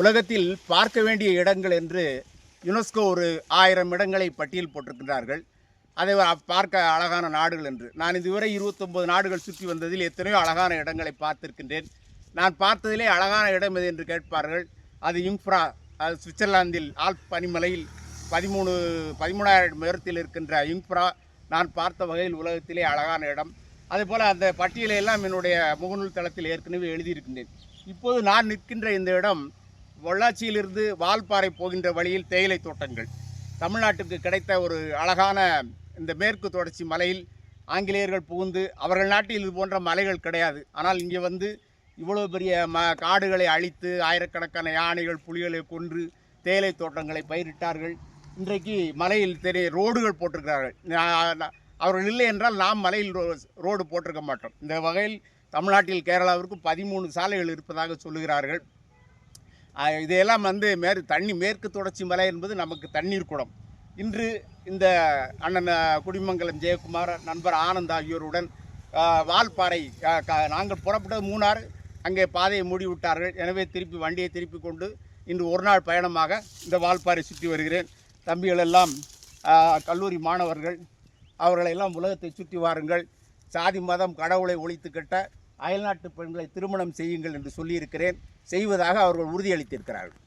உலகத்தில் பார்க்க வேண்டிய இடங்கள் என்று யுனெஸ்கோ ஒரு ஆயிரம் இடங்களை பட்டியல் போட்டிருக்கின்றார்கள். அதை பார்க்க அழகான நாடுகள் என்று. நான் இதுவரை இருபத்தொம்போது நாடுகள் சுற்றி வந்ததில் எத்தனையோ அழகான இடங்களை பார்த்திருக்கின்றேன். நான் பார்த்ததிலே அழகான இடம் எது என்று கேட்பார்கள். அது யுங்ஃப்ரா அது சுவிட்சர்லாந்தில் ஆல்ப் பனிமலையில் பதிமூணு பதிமூணாயிரம் உயரத்தில் இருக்கின்ற யுங்ஃப்ரா நான் பார்த்த வகையில் உலகத்திலே அழகான இடம். அதேபோல் அந்த பட்டியலை எல்லாம் என்னுடைய முகநூல் தளத்தில் ஏற்கனவே எழுதியிருக்கின்றேன். இப்போது நான் நிற்கின்ற இந்த இடம் பொள்ளாச்சியிலிருந்து வால்பாறை போகின்ற வழியில் தேயிலை தோட்டங்கள். தமிழ்நாட்டுக்கு கிடைத்த ஒரு அழகான இந்த மேற்கு தொடர்ச்சி மலையில் ஆங்கிலேயர்கள் புகுந்து அவர்கள் நாட்டில் இது போன்ற மலைகள் கிடையாது. ஆனால் இங்கே வந்து இவ்வளோ பெரிய ம காடுகளை அழித்து ஆயிரக்கணக்கான யானைகள் புலிகளை கொன்று தேயிலை தோட்டங்களை பயிரிட்டார்கள். இன்றைக்கு மலையில் தெரிய ரோடுகள் போட்டிருக்கிறார்கள். அவர்கள் இல்லை என்றால் நாம் மலையில் ரோ ரோடு போட்டிருக்க மாட்டோம். இந்த வகையில் தமிழ்நாட்டில் கேரளாவிற்கு பதிமூணு சாலைகள் இருப்பதாக சொல்லுகிறார்கள். இதையெல்லாம் வந்து மேற் தண்ணி மேற்கு தொடர்ச்சி மலை என்பது நமக்கு தண்ணீர் குடம். இன்று இந்த அண்ணன் குடிமங்கலம் ஜெயக்குமார் நண்பர் ஆனந்த் ஆகியோருடன் வால்பாறை க- நாங்கள் புறப்பட்டது மூணார் அங்கே பாதையை மூடிவிட்டார்கள் எனவே திருப்பி வண்டியை திருப்பி கொண்டு இன்று ஒரு நாள் பயணமாக இந்த வால்பாறை சுற்றி வருகிறேன். தம்பிகள் எல்லாம் கல்லூரி மாணவர்கள் அவர்களெல்லாம் உலகத்தை சுற்றி வாருங்கள். சாதி மதம் கடவுளை ஒழித்து கட்ட அயல்நாட்டு பெண்களை திருமணம் செய்யுங்கள் என்று சொல்லியிருக்கிறேன். செய்வதாக அவர்கள் உறுதியளித்திருக்கிறார்கள்.